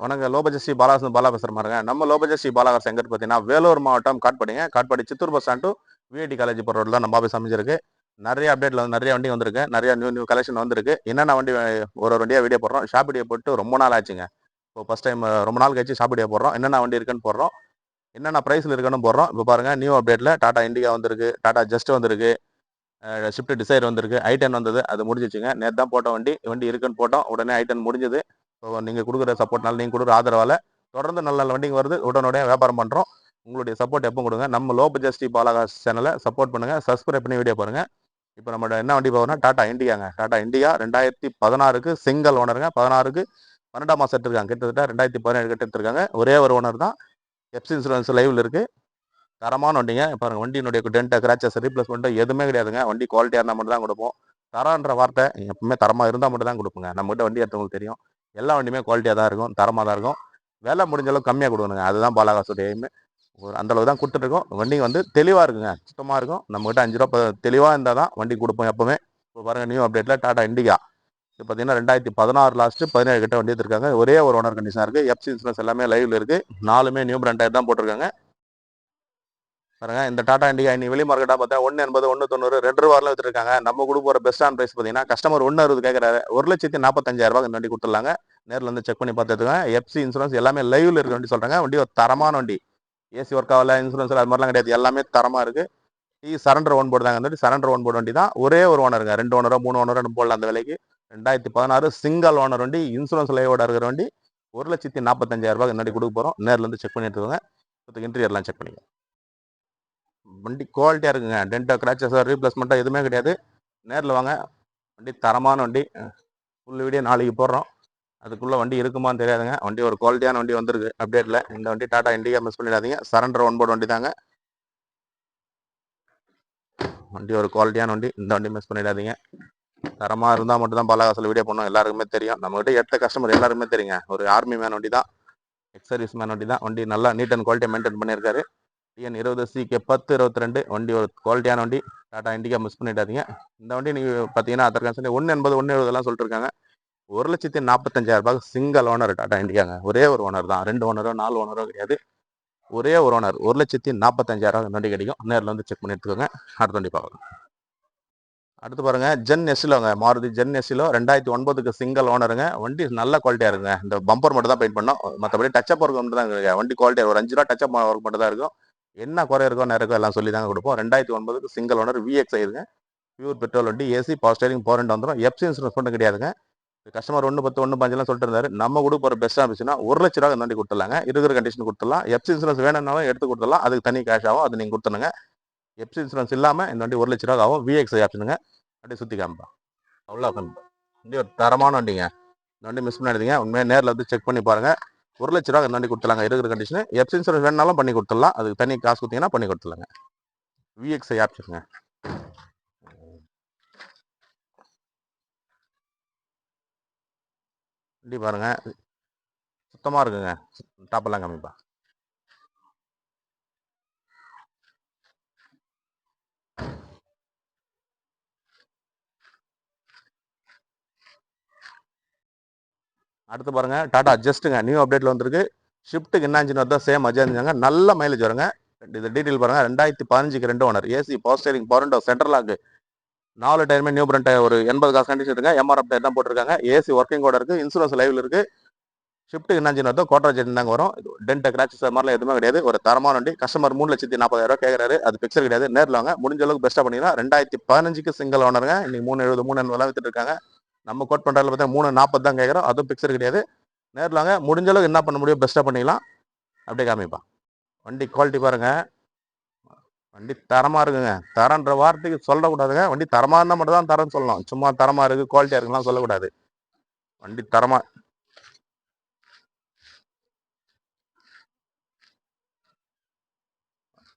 வணக்கம் லோபஜஸ்ரீ பாலாசன் பாலா பேசுகிற மாதிரிங்க நம்ம லோபஜஸ்ரீ பாலாகாஸ் எங்கிட்டு பார்த்தீங்கன்னா வேலூர் மாவட்டம் காட்பாடிங்க. Katpadi Chittoor bus stand to VIT college போகிற ரோடில் நம்ம ஆஃபீஸ் அமைஞ்சிருக்கு. நிறைய அப்டேட்டில் வந்து நிறைய வண்டி வந்திருக்கு. நிறைய நியூ நியூ கலெக்ஷன் வந்திருக்கு. என்னென்ன வண்டி ஒரு ஒரு வண்டியாக வீடியோ போடுறோம். ஷாப் வீடியோ போட்டு ரொம்ப நாள் ஆச்சுங்க. இப்போ ஃபஸ்ட் டைம் ரொம்ப நாள் கழிச்சு ஷாப் வீடியோ போடுறோம். என்னென்ன வண்டி இருக்குன்னு போடுறோம். என்னென்ன ப்ரைஸில் இருக்குன்னு போடுறோம். இப்போ பாருங்கள் நியூ அப்டேட்டில் டாடா இண்டிகா வந்திருக்கு. டாடா ஜஸ்ட் வந்திருக்கு. ஷிஃப்ட் டிசைர் வந்திருக்கு. ஐ டென் வந்தது. அது முடிஞ்சிச்சுங்க. நேற்று தான் போட்ட வண்டி. வண்டி இருக்குன்னு போட்டோம். உடனே ஐ டென் முடிஞ்சது. ஸோ நீங்கள் கொடுக்குற சப்போர்ட்னால நீங்கள் கொடுக்குற ஆதரவால் தொடர்ந்து நல்ல நல்ல வண்டிங்க வருது. உடனடியாக வியாபாரம் பண்ணுறோம் உங்களுடைய சப்போர்ட் எப்போ கொடுங்க? நம்ம லோ ஜஸ்டி பாலாகாஸ் சேனலை சப்போர்ட் பண்ணுங்கள் சப்ஸ்கிரைப் பண்ணி வீடியோ பாருங்கள் இப்போ நம்ம என்ன வண்டி போகிறோம்னா டாடா இண்டியாங்க டாடா இந்தியா ரெண்டாயிரத்தி பதினாறுக்கு சிங்கிள் ஓனருங்க பதினாறுக்கு பன்னெண்டாம் மாதம் எடுத்துருக்காங்க. கிட்டத்தட்ட ரெண்டாயிரத்தி பதினேழு கிட்ட எடுத்துருக்காங்க. ஒரே ஒரு ஓனர் தான். எப்ஸ் இன்சூரன்ஸ் லைவில் இருக்குது தரமான வண்டிங்க. பாருங்கள் வண்டியினுடைய டென்ட்டை கிராச்சஸ் ரீப்ளேஸ்மெண்ட் எதுவுமே கிடையாதுங்க. வண்டி குவாலிட்டியாக இருந்தால் மட்டும் தான் கொடுப்போம். தரன்ற வார்த்தை எப்பவுமே தரமாக இருந்தால் மட்டும் தான் கொடுப்போங்க. நம்மகிட்ட வண்டி எடுத்தவங்களுக்கு தெரியும். எல்லா வண்டியுமே குவாலிட்டியாக தான் இருக்கும் தரமாக தான் இருக்கும். விலை முடிஞ்ச அளவுக்கு கம்மியாக கொடுக்கணுங்க. அதுதான் பாலாகாசுடைய aim. ஒரு அந்த அளவுக்கு தான் கொடுத்துட்ருக்கோம் வண்டி வந்து தெளிவாக இருக்குங்க. சுத்தமாக இருக்கும். நம்மகிட்ட அஞ்சு ரூபா தெளிவாக இருந்தால் தான் வண்டி கொடுப்போம் எப்போவுமே. இப்போ பாருங்க நியூ அப்டேட்டில் டாடா இண்டிகா இது பார்த்தீங்கன்னா ரெண்டாயிரத்தி பதினாறு லாஸ்ட்டு பதினேழு கிட்ட வண்டி எடுத்திருக்காங்க. ஒரே ஒரு ஓனர் கண்டிஷனாக இருக்குது எஃப்சி இன்சூரன்ஸ் எல்லாமே லைவில் இருக்குது நாலுமே நியூ பிராண்டாக தான் போட்டிருக்காங்க. பாருங்க இந்த டாடா இண்டிகா இன்னைக்கு வெளி மார்க்கெட்டாக பார்த்தா ஒன்று எண்பது ஒன்று தொண்ணூறு ரெண்டு ரூபாயில் வச்சிருக்காங்க நம்ம கொடுக்க போகிற பெஸ்ட்டான ப்ரைஸ் பார்த்தீங்கன்னா கஸ்டமர் ஒன்று அறுபது கேட்குறாரு ஒரு லட்சத்தி நாற்பத்தஞ்சாயிரம் ரூபாய் வண்டி கொடுத்துருலாங்க நேரில் வந்து செக் பண்ணி பார்த்துட்டுங்க எஃப்சி இன்சூரன்ஸ் எல்லாமே லைவ்ல இருக்க வண்டி சொல்கிறாங்க வண்டி ஒரு தரமான வண்டி. ஏசி ஒர்க் ஆகல இன்சூரன்ஸ் அது மாதிரிலாம் கிடையாது. எல்லாமே தரமாக இருக்கு. டி சரண்டர் ஒன் போர்டு தாங்க. வந்து சரண்டர் ஒன் போர்டு வண்டி தான். ஒரே ஒரு ஓனருங்க ரெண்டு ஓனரோ மூணு ஓனரோ போடலாம் அந்த விலைக்கு. ரெண்டாயிரத்தி பதினாறு சிங்கிள் ஓனர் வண்டி. இன்சூரன்ஸ் லைவோட இருக்கிற வண்டி. ஒரு லட்சத்தி நாற்பத்தஞ்சாயிரம் ரூபாய் முன்னாடி கொடுக்க போகிறோம் நேரில் வந்து செக் பண்ணி எடுத்துக்கோங்க இப்போ இன்டீரியர்லாம் செக் பண்ணிக்கோங்க. வண்டி குவாலிட்டியாக இருக்குங்க. டென்ட்டோ கிராச்சஸோ ரீப்ளேஸ்மெண்ட்டோ எதுவுமே கிடையாது. நேரில் வாங்க. வண்டி தரமான வண்டி. ஃபுல் வீடியோ நாளைக்கு போடுறோம். அதுக்குள்ளே வண்டி இருக்குமான்னு தெரியாதுங்க. வண்டி ஒரு குவாலிட்டியான வண்டி வந்திருக்கு. அப்டேட்டில் இந்த வண்டி டாடா இண்டிகா மிஸ் பண்ணிடாதீங்க. சரண்டர் ஒன் போர்டு வண்டி தாங்க. வண்டி ஒரு குவாலிட்டியான வண்டி. இந்த வண்டி மிஸ் பண்ணிடாதீங்க. தரமாக இருந்தால் மட்டும் தான் பாலாகாசில் வீடியோ பண்ணோம் எல்லாருக்குமே தெரியும். நம்மகிட்ட எடுத்த கஸ்டமர் எல்லாருக்குமே தெரியுங்க. ஒரு ஆர்மி மேன் வண்டி தான். எக்ஸர்வீஸ் மேன் வண்டி தான். வண்டி நல்லா நீட் அண்ட் குவாலிட்டியாக மெயின்டைன் பண்ணியிருக்காரு. டிஎன் இருபது சிகே பத்து இருபத்தி ரெண்டு வண்டி ஒரு குவாலிட்டியான வண்டி. டாடா இண்டிகா மிஸ் பண்ணிடாதீங்க. இந்த வண்டி நீங்கள் பார்த்தீங்கன்னா அதற்கான சொல்லி ஒன்று எண்பது ஒன்று எழுபதெல்லாம் சொல்லிட்டுருக்காங்க. ஒரு லட்சத்தி நாற்பத்தஞ்சாயிரம் ரூபாய் சிங்கிள் ஓனர் டாடா இண்டிகாங்க. ஒரே ஒரு ஓனர் தான். ரெண்டு ஓனரோ நாலு ஓனரோ கிடையாது. ஒரே ஒரு ஓனர் ஒரு லட்சத்தி நாற்பத்தஞ்சாயிரம் இந்த வண்டி கிடைக்கும். நேரில் வந்து செக் பண்ணி எடுத்துக்கோங்க அடுத்த வண்டி பார்க்கலாம். அடுத்து பாருங்க. ஜென் எஸ்லோங்க மாருதி ஜென் எஸ்லோ ரெண்டாயிரத்தி ஒன்பதுக்கு சிங்கிள் ஓனருங்க வண்டி நல்ல குவாலிட்டியாக இருக்குங்க. இந்த பம்பர் மட்டும் தான் பெயிண்ட் பண்ணோம். மற்றபடி டச்சப் ஒர்க் மட்டும் தான் இருக்குங்க வண்டி குவாலிட்டி ஒரு அஞ்சு ரூபா டச்சப் ஒர்க் மட்டும் தான் இருக்கும். என்ன குறை இருக்கோ நிறைய இருக்கோ எல்லாம் சொல்லி தாங்க கொடுப்போம். ரெண்டாயிரத்தி ஒன்பதுக்கு சிங்கிள் ஓனர் விஎக்ஸ் ஆயிருங்க. பியூர் பெட்ரோல் வண்டி ஏசி பவர் ஸ்டேரிங் போர் ரெண்டு வந்துடும் எஃப்சி இன்சூரன்ஸ் மட்டும் கிடையாதுங்க. கஸ்டமர் ஒன்று பத்து ஒன்று பஞ்செல்லாம் சொல்லிட்டு இருந்தாரு. நம்ம கொடுக்க போகிற பெஸ்ட்டாக இருந்துச்சுன்னா ஒரு லட்ச ரூபா இந்த வண்டி கொடுத்துடலாங்க. இருக்கிற கண்டிஷன் கொடுத்துடலாம். எப்சி இன்சூரன்ஸ் வேணும்னாலும் எடுத்து கொடுத்துடலாம். அதுக்கு தனி கேஷ் ஆகும் அது நீங்கள் கொடுத்துருங்க எஃப்சி இன்சூரன்ஸ் இல்லாமல் இந்த வண்டி ஒரு லட்ச ரூபா ஆகும். விஎக்ஸ் ஆப்ஷனுங்க அப்படியே சுற்றி காமிப்பா. அவ்வளோ வண்டி ஒரு தரமான வண்டிங்க. இந்த வண்டி மிஸ் பண்ணாதீங்க. உண்மையாக நேரில் வந்து செக் பண்ணி பாருங்கள் ஒரு லட்ச ரூபா இந்த கொடுத்துலாங்க இருக்கிற கண்டிஷன் எப்ஸ் இன்சூரன்ஸ் வேணாலும் பண்ணி கொடுத்துடலாம். அதுக்கு தனி காசு கொடுத்தீங்கன்னா பண்ணி கொடுத்துலாங்க விஎக்ஸ் ஆப்ஷனுங்க வண்டி பாருங்க. சுத்தமாக இருக்குங்க. டாப்பெல்லாம் கம்மிப்பா அடுத்து பாருங்க டாடா ஜஸ்ட்டுங்க நியூ அப்டேட்ல வந்திருக்கு. ஷிஃப்ட்டுக்கு என்ன இன்ஜின் வருதோ சேம் அஜாங்க நல்ல மைலேஜ் வருங்க. இது டீட்டெயில் பாருங்க ரெண்டாயிரத்தி பதினஞ்சுக்கு ரெண்டு owner AC power steering power central நாலு டயருமே நியூ பிரண்ட் ஒரு எண்பது காசு கண்டிஷன் இருக்குங்க. எம்ஆர்எஃப் டயர் தான் போட்டிருக்காங்க. ஏசி ஒர்க்கிங் கூட இருக்கு இன்சூரன்ஸ் லைவ்ல இருக்கு. ஷிஃப்ட்டுக்கு என்ன இன்ஜின் வருதோ ஜெட் தாங்க வரும். டென்ட் கிராச்சஸ் மாதிரிலாம் எதுவுமே கிடையாது. ஒரு தரமான வண்டி. கஸ்டமர் மூணு லட்சத்தி நாற்பதாயிரம் கேட்குறாரு கேட்கறாரு அது பிக்சர் கிடையாது. நேரில் வாங்க. முடிஞ்ச அளவுக்கு பெஸ்ட்டாக பண்ணிக்கலாம் ரெண்டாயிரத்தி பதினஞ்சுக்கு சிங்கிள் ஓனருங்க இன்னைக்கு மூணு எழுபது மூணு எண்பதுலாம் வித்துட்டு இருக்காங்க. நம்ம கோட் பண்ணுறதுல பார்த்தா மூணு நாற்பது தான் கேட்குறோம் அதுவும் பிக்சர் கிடையாது. நேரில் வாங்க. முடிஞ்ச அளவுக்கு என்ன பண்ண முடியும்? பெஸ்ட்டாக பண்ணிக்கலாம் அப்படியே காமிப்பா. வண்டி குவாலிட்டி பாருங்க. வண்டி தரமாக இருக்குங்க. தரன்ற வார்த்தைக்கு சொல்லக்கூடாதுங்க. வண்டி தரமாக இருந்தால் மட்டும் தான் தரம்னு சொல்லலாம் சும்மா தரமாக இருக்குது குவாலிட்டியாக இருக்குலாம் சொல்லக்கூடாது. வண்டி தரமாக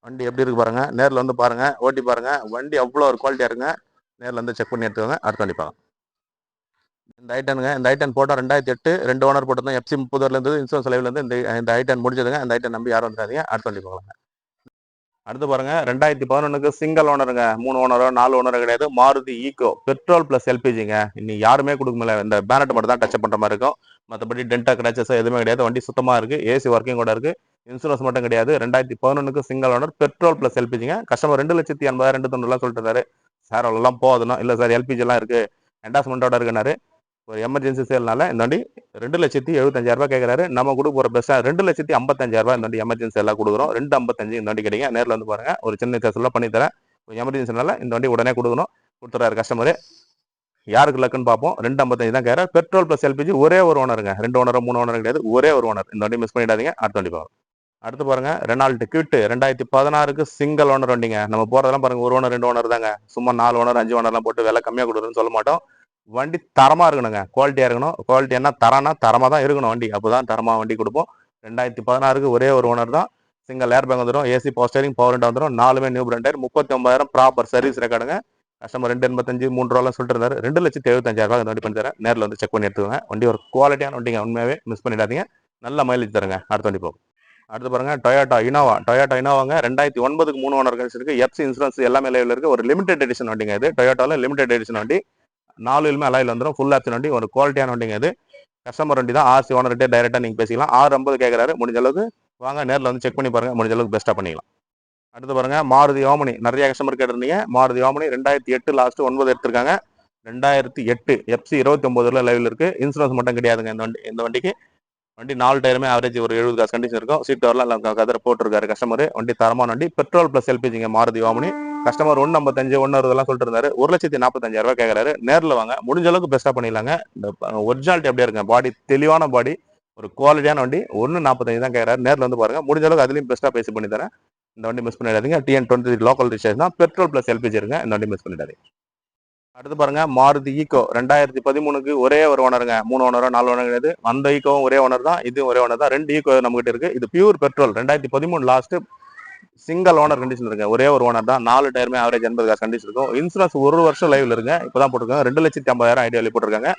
வண்டி எப்படி இருக்கு பாருங்கள் நேரில் வந்து பாருங்கள் ஓட்டி பாருங்க. வண்டி அவ்வளோ ஒரு குவாலிட்டியாக இருக்குங்க. நேரில் வந்து செக் பண்ணி எடுத்துக்கோங்க. அடுத்த வண்டி பார்க்கலாம். இந்த ஐட்டனுங்க இந்த ஐட்டன் போட்டால் ரெண்டாயிரத்தி எட்டு ரெண்டு ஓனர் போட்டிருந்தோம் தான் எஃப்சி முப்பதுல இருந்து இன்சூரன்ஸ் லைவ்லேருந்து இந்த இந்த ஐட்டன் முடிஞ்சதுங்க. அந்த ஐட்டன் நம்பி யாரும் வந்துடாதீங்க. அடுத்து வண்டி போகலாங்க அடுத்து பாருங்க. ரெண்டாயிரத்தி பதினொன்றுக்கு சிங்கிள் ஓனருங்க மூணு ஓனரோ நாலு ஓனரோ கிடையாது. மாருதி ஈகோ பெட்ரோல் பிளஸ் எல்பிஜிங்க இன்னைக்கு யாருமே கொடுக்க முடியல. இந்த பேனட் மட்டும் தான் டச் பண்ற மாதிரி இருக்கும். மற்றபடி டென்டா கிராச்சஸோ எதுவுமே கிடையாது. வண்டி சுத்தமா இருக்கு. ஏசி ஒர்க்கிங் கூட இருக்கு. இன்சூரன்ஸ் மட்டும் கிடையாது. ரெண்டாயிரத்தி பதினொன்றுக்கு சிங்கிள் ஓனர் பெட்ரோல் பிளஸ் எல்பிஜிங்க கஸ்டமர் ரெண்டு லட்சத்தி எண்பதாயிரம் ரெண்டு தொண்ணூறுலாம் சொல்லிட்டு இருந்தாரு சார் அவ்வளோலாம் போகுதுன்னா. இல்லை சார் எல்பிஜிலாம் இருக்குது இருக்கு. என்டாஸ்மெண்ட்டோட இருக்குனாரு ஒரு எமர்ஜென்சி சேல்னால இந்தாண்டி ரெண்டு லட்சத்தி எழுபத்தஞ்சாயிரரூபா கேட்குறாரு நம்ம கொடுக்க போகிற பெஸ்ட்டா ரெண்டு லட்சத்தி ஐம்பத்தஞ்சாயிரரூபா இந்த வண்டி எமர்ஜென்சி எல்லாம் கொடுக்குறோம். ரெண்டு ஐம்பத்தஞ்சு இந்த வண்டி கிடைக்கும் நேரில் வந்து பாருங்கள் ஒரு சின்ன வித்தியாசம் பண்ணி தரேன். ஒரு எமர்ஜென்சினால இந்த வண்டி உடனே கொடுக்கணும். கொடுத்துறாரு கஸ்டமர் யாருக்கு லக்குன்னு பார்ப்போம். ரெண்டு ஐம்பத்தஞ்சு தான் கேட்கறாரு பெட்ரோல் ப்ளஸ் எல்பிஜி ஒரே ஒரு ஓனருங்க ரெண்டு ஓனர் மூணு ஓனர் கிடையாது. ஒரே ஒரு ஓனர் இந்த வண்டி மிஸ் பண்ணிடாதீங்க. அடுத்த வண்டி பார்ப்போம். அடுத்து பாருங்க. ரெனால்ட் கிட்டு ரெண்டாயிரத்தி பதினாறுக்கு சிங்கிள் ஓனர் வண்டிங்க. நம்ம போறதெல்லாம் பாருங்க. ஒரு ஓனர் ரெண்டு ஓனர் தாங்க. சும்மா நாலு ஓனர் அஞ்சு ஓனர்லாம் போட்டு விலை கம்மியாக கொடுக்குறதுன்னு சொல்ல மாட்டோம். வண்டி தரமாக இருக்கணுங்க. குவாலிட்டியாக இருக்கணும். குவாலிட்டி என்ன தரம்னா தரமாக தான் இருக்கணும் வண்டி. அப்போ தான் தரமாக வண்டி கொடுப்போம். ரெண்டாயிரத்தி பதினாறுக்கு ஒரே ஒரு ஓனர் தான். சிங்கிள் ஏர் பேக் வந்துடும் ஏசி போஸ்டரிங் பவர் ரெண்டு வந்துடும் நாலுமே நியூ பிராண்டர் முப்பத்தி ஒன்பதாயிரம் ப்ராப்பர் சர்வீஸ் ரெக்கார்டுங்க கஸ்டமர் ரெண்டு எண்பத்தஞ்சு மூணு ரூபாலாம் சொல்லிட்டு இருந்தாரு. ரெண்டு லட்சத்தி எழுபத்தஞ்சாயிரம் ரூபாய் வண்டி பண்ணி தரேன் நேரில் வந்து செக் பண்ணி எடுத்துக்கோங்க. வண்டி ஒரு குவாலிட்டியான வண்டிங்க. உண்மையாவே மிஸ் பண்ணிடாதீங்க. நல்ல மைலேஜ் தருங்க. அடுத்த வண்டி போகும். அடுத்து பாருங்க. டொயோட்டா இனோவா டொயோட்டா இனோவாங்க ரெண்டாயிரத்தி ஒன்பதுக்கு மூணு ஓனர் இருக்கு. எஃப்சி இன்சூரன்ஸ் எல்லாமே லைவ்ல இருக்கு. ஒரு லிமிடெட் எடிஷன் வண்டிங்க இது. டொயோட்டால லிமிடெட் எடிஷன் வண்டி. நாலு நாலுலுமே அலாயில் வந்துடும் ஃபுல் ஆப்ஷன் வண்டி ஒரு குவாலிட்டியான வண்டிங்க இது கஸ்டமர் வண்டி தான். ஆர்சி ஓனர்கிட்டே டைரெக்டாக நீங்கள் பேசிக்கலாம். ஆறு ஐம்பது கேட்குறாரு முடிஞ்ச அளவுக்கு வாங்க நேரில் வந்து செக் பண்ணி பாருங்கள் முடிஞ்ச அளவுக்கு பெஸ்ட்டாக பண்ணிக்கலாம். அடுத்து பாருங்கள் மாருதி ஓமனி நிறைய கஸ்டமர் கேட்டிருந்தீங்க. மாருதி ஓமனி ரெண்டாயிரத்தி எட்டு லாஸ்ட்டு ஒன்பது எடுத்திருக்காங்க. ரெண்டாயிரத்தி எட்டு எஃப்சி இருபத்தி ஒம்பதுல லைவில் இருக்குது இன்சூரன்ஸ் மட்டும் கிடையாதுங்க இந்த வண்டி இந்த வண்டிக்கு. வண்டி நாலு டயருமே ஆவரேஜ் ஒரு எழுபது காசு கண்டிஷன் இருக்கும். சீட் கவர்லாம் கதரை போட்டிருக்காரு கஸ்டமர் வண்டி தரமான வண்டி. பெட்ரோல் ப்ளஸ் எல்பிஜிங்க மாருதி ஓமனி கஸ்டமர் ஒன்று ஐம்பத்தஞ்சு ஒன்று அறுபதெல்லாம் சொல்லிட்டு இருந்தாரு. ஒரு லட்சத்தி நாற்பத்தஞ்சாயிரம் ரூபாய் கேட்கறாரு நேரில் வாங்க. முடிஞ்ச அளவுக்கு பெஸ்ட்டாக பண்ணிடலாங்க. இந்த ஒரிஜினாலிட்டி அப்படியே இருங்க பாடி தெளிவான பாடி ஒரு குவாலிட்டியான வண்டி. ஒன்று நாற்பத்தஞ்சு தான் கேட்கறாரு நேரில் வந்து பாருங்க. முடிஞ்ச அளவுக்கு அதுலேயும் பெஸ்ட்டாக பேசி பண்ணி தரேன். இந்த வண்டி மிஸ் பண்ணிடாதீங்க. டிஎன் டுவெண்ட்டி லோக்கல் ரிச்சார்ஜ் தான். பெட்ரோல் ப்ளஸ் எல்பிஜி இருங்க. இந்த வண்டி மிஸ் பண்ணிடாதீங்க. அடுத்து பாருங்க. மாருதி ஈகோ ரெண்டாயிரத்தி பதிமூணுக்கு ஒரே ஒரு ஓனருங்க மூணு ஓனரோ நாலு ஓனர் கிடையாது. அந்த ஈகோவும் ஒரே ஓனர் தான். இது ஒரே ஓனர் தான். ரெண்டு ஈகோ நம்மகிட்ட இருக்கு. இது பியூர் பெட்ரோல் ரெண்டாயிரத்தி பதிமூணு லாஸ்ட் சிங்கிள் ஓனர் கண்டிஷன் இருக்கு. ஒரே ஒரு ஓனர் தான். நாலு டயருமே ஆவரேஜ் எண்பது காசு கண்டிஷன் இருக்கும். இன்சூரன்ஸ் ஒரு வருஷம் லைவ்ல இருங்க இப்பதான் போட்டிருக்காங்க. ரெண்டு லட்சத்தி ஐம்பதாயிரம் ஐடியா போட்டிருக்காங்க.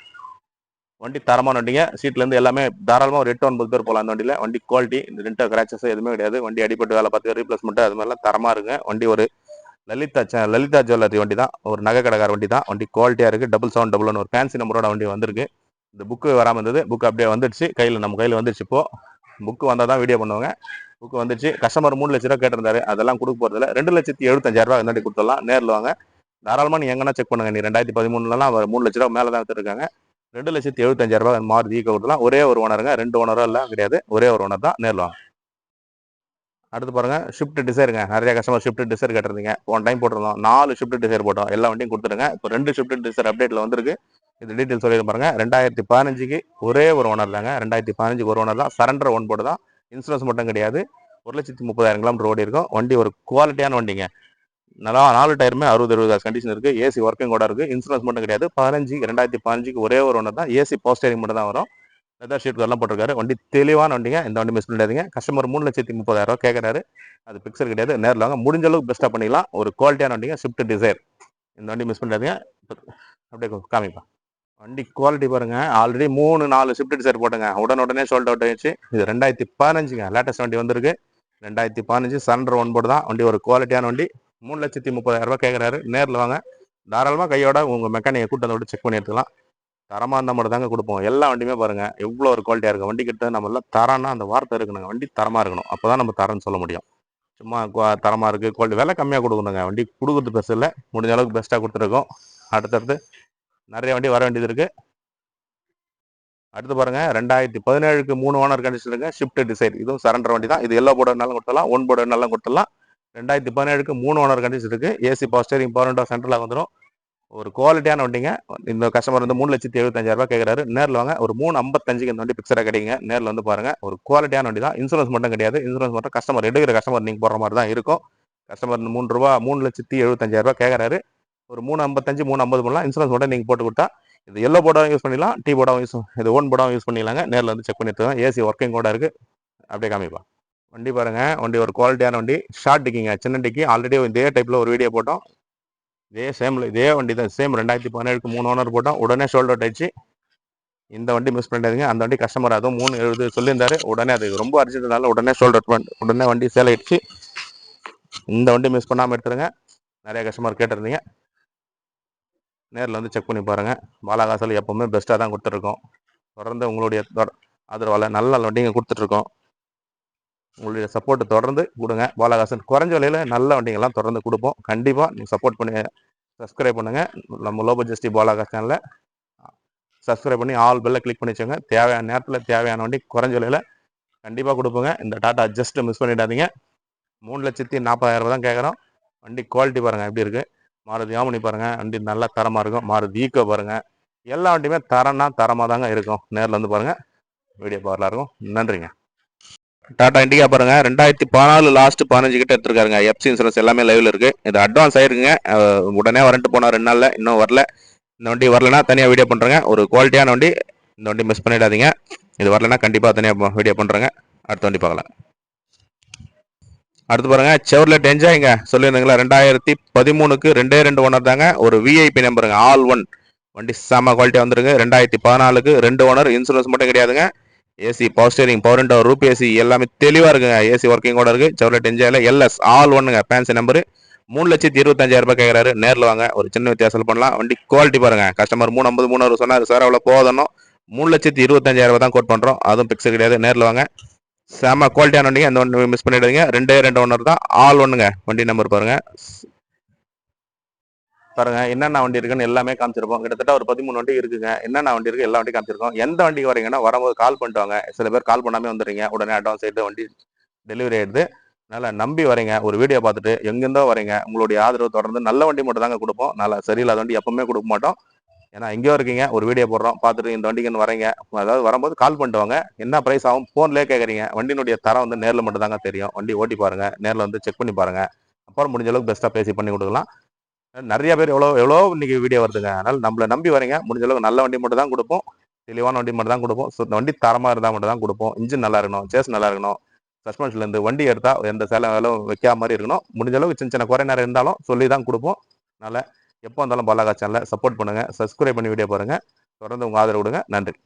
வண்டி தரமான வண்டிங்க. சீட்ல இருந்து எல்லாமே தாராளமா ஒரு எட்டு ஒன்பது பேர் போகலாம் அந்த வண்டியில. வண்டி குவாலிட்டி இந்த ரெண்டு கிராச்சஸ் எதுவுமே கிடையாது. வண்டி அடிப்பட்டு வேலை பார்த்து ரீப்ளேஸ்மெண்ட் அது மாதிரிலாம் தரமா இருக்கு. வண்டி ஒரு லலிதா லலிதா ஜுவல்லரி வண்டி தான். ஒரு நகை கடைக்கார வண்டி தான். வண்டி குவாலிட்டியா இருக்கு. டபுள் செவன் டபுள் ஒன் ஒரு ஃபேன்சி நம்பரோட வண்டி வந்திருக்கு. இந்த புக்கு வராமல் இருந்தது. புக் அப்படியே வந்துடுச்சு. கையில் நம்ம கையில் வந்துடுச்சு இப்போது புக்கு வந்தால் தான் வீடியோ பண்ணுவாங்க. புக்கு வந்துச்சு. கஸ்டமர் மூணு லட்ச ரூபா கேட்டிருந்தாரு. அதெல்லாம் கொடுக்க போறதில்ல. ரெண்டு லட்சத்தி எழுபத்தஞ்சாயிரம் ரூபாய் இந்த கொடுத்துடலாம் நேரில் வாங்க. தாராளமாக நீ எங்கன்னா செக் பண்ணுங்க. நீ ரெண்டாயிரத்தி பதிமூணுலாம் மூணு லட்ச ரூபா மேலே தான் எடுத்துருக்காங்க. ரெண்டு லட்சத்தி எழுபத்தஞ்சாயிரம் ரூபாய் மாறுதி கொடுத்துலாம் ஒரே ஒரு ஓனருங்க ரெண்டு ஓனரோ எல்லாம் கிடையாது. ஒரே ஒரு ஓனர் தான் நேரில் வாங்க. அடுத்து பாருங்க. ஷிஃப்ட் டிசைருங்க நிறைய கஸ்டமர் ஷிஃப்ட் டிசைர் கேட்டிருந்தீங்க. ஒன் டைம் போட்டிருந்தோம். நாலு ஷிஃப்ட் டிசைர் போட்டோம். எல்லா வண்டியும் கொடுத்துருங்க இப்போ ரெண்டு ஷிஃப்ட் டிசைர் அப்டேட்டில் வந்திருக்கு. இது டீட்டெயில் சொல்லி பாருங்க. ரெண்டாயிரத்தி பதினஞ்சுக்கு ஒரே ஒரு ஓனர் தாங்க. ரெண்டாயிரத்தி பதினஞ்சுக்கு ஒரு ஓனர் தான். சரண்டர் ஒன் போட்டு தான் இன்சூரன்ஸ் மட்டும் கிடையாது. ஒரு லட்சத்தி முப்பதாயிரம் கிலோமீட்டர் ஓடி இருக்கும். வண்டி ஒரு குவாலிட்டியான வண்டிங்க. நல்லா நாலு டயருமே அறுபது அறுபது கண்டிஷன் இருக்குது ஏசி ஒர்க்கிங் கூட இருக்குது இன்சூரன்ஸ் மட்டும் கிடையாது. பதினஞ்சு ரெண்டாயிரத்தி பதினஞ்சுக்கு ஒரே ஒரு ஒன்று தான். ஏசி போஸ்டரிங் மட்டும் தான் வரும். லெதர் ஷீட் எல்லாம் போட்டிருக்காரு. வண்டி தெளிவான வண்டிங்க. இந்த வண்டி மிஸ் பண்ணிடாதீங்க. கஸ்டமர் மூணு லட்சத்தி முப்பதாயிரம் ரூபா கேட்கறாரு அது பிக்சர் கிடையாது. நேரில் வாங்க. முடிஞ்ச அளவுக்கு பெஸ்ட்டாக பண்ணிக்கலாம் ஒரு குவாலிட்டியான வண்டிங்க. ஸ்விஃப்ட் டிசைர் இந்த வண்டி மிஸ் பண்ணிடாதீங்க. அப்படியே காமிப்பா. வண்டி குவாலிட்டி பாருங்க. ஆல்ரெடி மூணு நாலு ஷிஃப்ட் டிசைர் போட்டுங்க. உடனுடனே சோல்ட் அவுட் ஆயிடுச்சு. இது ரெண்டாயிரத்தி பதினஞ்சுங்க. லேட்டஸ்ட் வண்டி வந்திருக்கு. ரெண்டாயிரத்தி பதினஞ்சு சண்டர் ஒன் போர்டு தான். வண்டி ஒரு குவாலிட்டியான வண்டி. மூணு லட்சத்தி முப்பதாயிரம் ரூபாய் கேட்குறாரு நேரில் வாங்க. தாராளமாக கையோட உங்கள் மெக்கானிக்கை கூட்டு வந்து விட்டு செக் பண்ணி எடுத்துக்கலாம். தரமாக இருந்தால் மட்டும் தாங்க கொடுப்போம். எல்லா வண்டியுமே பாருங்கள் எவ்வளோ ஒரு குவாலிட்டியாக இருக்கும் வண்டி கிட்ட நம்ம எல்லாம் தரம்னா அந்த வார்த்தை இருக்கணுங்க. வண்டி தரமாக இருக்கணும். அப்போ தான் நம்ம தரம்னு சொல்ல முடியும். சும்மா குவா- இருக்குது குவாலிட்டி விலை கம்மியாக கொடுக்கணுங்க. வண்டி கொடுக்குறது பெருசு இல்லை. முடிஞ்ச அளவுக்கு பெஸ்ட்டாக கொடுத்துருக்கோம் அடுத்தடுத்து நிறைய வண்டி வர வேண்டியது இருக்கு. அடுத்து பாருங்க ரெண்டாயிரத்தி பதினேழுக்கு மூணு ஓனர் கண்டிஷன் இருக்கு ஷிஃப்ட் டிசைர் இதுவும் சரண்டர் வண்டி தான் இது எல்லோ போர்டு நல்லா கொடுத்துடலாம் ஒன் போர்டு நல்லா கொடுத்துடலாம். ரெண்டாயிரத்தி பதினேழுக்கு மூணு ஓனர் கண்டிஷன் இருக்கு. AC power steering power window சென்டரில் வந்துடும் ஒரு குவாலிட்டியான வண்டிங்க. இந்த கஸ்டமர் வந்து மூணு லட்சத்தி எழுபத்தஞ்சாயிரம் ரூபாய் கேட்குறாரு நேரில் வாங்க ஒரு மூணு ஐம்பத்தஞ்சுக்கு இந்த வண்டி பிக்சராக கிடைக்குங்க. நேரில் வந்து பாருங்க ஒரு குவாலிட்டியான வண்டி தான் இன்சூரன்ஸ் மட்டும் கிடையாது. இன்சூரன்ஸ் மட்டும் கஸ்டமர் எடுக்கிற கஸ்டமர் நீங்கள் போடுற மாதிரி தான் இருக்கும் கஸ்டமர் மூணு ரூபா மூணு லட்சத்தி எழுபத்தஞ்சாயிரம் ரூபாய் கேட்குறாரு ஒரு மூணு ஐம்பத்தஞ்சு மூணு ஐம்பது பண்ணலாம் இன்சூரன்ஸ் மட்டும் நீங்கள் போட்டு கொடுத்தா இது எல்லோ போர்டாகவும் யூஸ் பண்ணிடலாம் டீ போர்டாகவும் யூஸ் இது ஓன் போர்டாகவும் யூஸ் பண்ணிடலாங்க. நேரில் வந்து செக் பண்ணி தான் ஏசி ஒர்க்கிங் கூட இருக்குது அப்படியே காமிப்பா வண்டி பாருங்க. வண்டி ஒரு குவாலிட்டியான வண்டி. ஷார்ட் டிக்கிங்க சின்ன டிக்கி ஆல்ரெடி இதே டைப்பில் ஒரு வீடியோ போட்டோம். இதே சேமில் இதே வண்டி தான் சேம் ரெண்டாயிரத்தி பதினேழுக்கு மூணு ஓனர் போட்டோம். உடனே ஷோல்டர் அவுட் ஆயிடுச்சு இந்த வண்டி மிஸ் பண்ணாதீங்க அந்த வண்டி கஸ்டமர் அதுவும் மூணு எழுபது சொல்லியிருந்தாரு. உடனே அது ரொம்ப அர்ஜென்ட்னால உடனே ஷோல்டர் பண்ணி உடனே வண்டி சேல் ஆயிடுச்சு இந்த வண்டி மிஸ் பண்ணாமல் எடுத்துருங்க. நிறைய கஸ்டமர் கேட்டிருந்தீங்க. நேரில் வந்து செக் பண்ணி பாருங்கள் பாலாகாசல் எப்போவுமே பெஸ்ட்டாக தான் கொடுத்துருக்கோம். தொடர்ந்து உங்களுடைய ஆதரவால் நல்ல வண்டிங்க கொடுத்துட்ருக்கோம். உங்களுடைய சப்போர்ட் தொடர்ந்து கொடுங்க. பாலகாசன் குறைஞ்ச விலையில் நல்ல வண்டிங்கெல்லாம் தொடர்ந்து கொடுப்போம். கண்டிப்பாக நீங்கள் சப்போர்ட் பண்ணி சப்ஸ்கிரைப் பண்ணுங்கள் நம்ம லோபோ ஜஸ்டி பாலாகாஸ் சேனலில் சப்ஸ்கிரைப் பண்ணி ஆல் பெல்ல கிளிக் பண்ணி வச்சுங்க தேவையான நேரத்தில் தேவையான வண்டி குறைஞ்ச விலையில் கண்டிப்பாக கொடுப்போங்க. இந்த டாட்டா ஜஸ்ட்டு மிஸ் பண்ணிடாதீங்க. மூணு லட்சத்தி நாற்பதாயிரம் தான் கேட்குறோம். வண்டி குவாலிட்டி பாருங்கள் எப்படி இருக்குது மாருதி ஆமணி பாருங்கள் வண்டி நல்லா தரமாக இருக்கும். மாருதி ஈக்கோ பாருங்கள் எல்லா வண்டியுமே தரம்னா தரமாக தாங்க இருக்கும். நேரில் வந்து பாருங்கள் வீடியோ பார்லாம் இருக்கும். நன்றிங்க. டாடா இண்டிகா பாருங்க. ரெண்டாயிரத்தி பதினாலு லாஸ்ட் பதினஞ்சு கிட்ட எடுத்துருக்காருங்க. எஃப்சி இன்சூரன்ஸ் எல்லாமே லைவ்ல இருக்கு. இது அட்வான்ஸ் ஆயிருக்குங்க. உடனே வரன்ட்டு போனா ரெண்டு நாள்ல இன்னும் வரல. இந்த வண்டி வரலனா தனியா வீடியோ பண்றேங்க. ஒரு குவாலிட்டியான வண்டி. இந்த வண்டி மிஸ் பண்ணிடாதீங்க. இது வரலனா கண்டிப்பா தனியா வீடியோ பண்றேங்க. அடுத்த வண்டி பார்க்கலாம். அடுத்து பாருங்க செவர்லெட் என்ஜாய்ங்க சொல்லியிருந்தீங்களா? ரெண்டாயிரத்தி பதிமூணுக்கு ரெண்டே ரெண்டு ஓனர் தாங்க. ஒரு விஐபி நம்பருங்க ஆல் ஒன் வண்டி செம குவாலிட்டியாக வந்துருங்க ரெண்டாயிரத்தி பதினாலுக்கு ரெண்டு ஓனர் இன்சூரன்ஸ் மட்டும் கிடையாதுங்க. AC power steering power indoor roof AC எல்லாமே தெளிவாக இருக்குங்க. ஏசி ஒர்க்கிங்கோட இருக்குது செவர்லெட் என்ஜாயில் எல்எஸ் ஆல் ஒன்னுங்க ஃபேன்சி நம்பரு மூணு லட்சத்தி இருபத்தஞ்சாயிரம் ரூபாய் கேட்குறாரு நேரில் வாங்க ஒரு சின்ன வித்தியாசம் பண்ணலாம். வண்டி குவாலிட்டி பாருங்க. கஸ்டமர் மூணு ஐம்பது மூணு சொன்னார். சார் அவ்வளோ போதணும் மூணு லட்சத்தி இருபத்தஞ்சாயிரம் ரூபாய் தான் கோட் பண்ணுறோம் அதுவும் பிக்ஸ் கிடையாது. நேரில் வாங்க. செம குவாலிட்டியான வண்டிங்க அந்த ஒன்று மிஸ் பண்ணிடுங்க ரெண்டே ரெண்டு ஒன்று தான். ஆல் ஒன்றுங்க வண்டி நம்பர் பாருங்க. பாருங்க. என்னென்ன வண்டி இருக்குன்னு எல்லாமே காமிச்சிருப்போம். கிட்டத்தட்ட ஒரு பதிமூணு வண்டி இருக்குங்க. என்னென்ன வண்டி இருக்கு? எல்லா வண்டி காமிச்சிருக்கோம். எந்த வண்டிக்கு வரீங்கன்னா வரும்போது கால் பண்ணிட்டு வாங்க. சில பேர் கால் பண்ணாமே வந்துடுறீங்க. உடனே அட்வான்ஸ் ஆயிட்டு வண்டி டெலிவரி ஆயிடுது. நல்லா நம்பி வரீங்க. ஒரு வீடியோ பார்த்துட்டு எங்கேருந்தோ வரீங்க. உங்களுடைய ஆதரவு தொடர்ந்து நல்ல வண்டி மட்டும் தாங்க கொடுப்போம். நல்லா சரியில்லாத வண்டி எப்பவுமே கொடுக்க மாட்டோம். ஏன்னா எங்கேயோ இருக்கீங்க ஒரு வீடியோ போடுறோம் பார்த்துட்டு இந்த வண்டிக்குன்னு வரீங்க அதாவது வரும்போது கால் பண்ணிட்டு வாங்க. என்ன ப்ரைஸ் ஆகும்? ஃபோன்லேயே கேட்குறீங்க. வண்டியினுடைய தரம் வந்து நேரில் மட்டும் தாங்க தெரியும். வண்டி ஓட்டி பாருங்கள் நேரில் வந்து செக் பண்ணி பாருங்க. அப்புறம் முடிஞ்ச அளவுக்கு பெஸ்ட்டாக பேசி பண்ணி கொடுக்கலாம். நிறைய பேர் எவ்வளோ எவ்வளோ இன்னைக்கு வீடியோ வருதுங்க. அதனால் நம்மளை நம்பி வரீங்க. முடிஞ்ச அளவுக்கு நல்ல வண்டி மட்டும் தான் கொடுப்போம். தெளிவான வண்டி மட்டும் தான் கொடுப்போம். ஸோ இந்த வண்டி தரமாக இருந்தால் மட்டும் தான் கொடுப்போம். இன்ஜின் நல்லா இருக்கணும். சேஸ் நல்லா இருக்கணும். சஸ்பென்ஷன்லேருந்து வண்டி எடுத்தால் எந்த சேலை வேலை வைக்காத மாதிரி இருக்கணும். முடிஞ்ச அளவுக்கு சின்ன சின்ன குறை நேரம் இருந்தாலும் சொல்லி தான் கொடுப்போம். நல்லா எப்போ வந்தாலும் பாலாகா சேனலை சப்போர்ட் பண்ணுங்கள் சப்ஸ்கிரைப் பண்ணி வீடியோ பாருங்கள் தொடர்ந்து உங்கள் ஆதரவு கொடுங்க. நன்றி.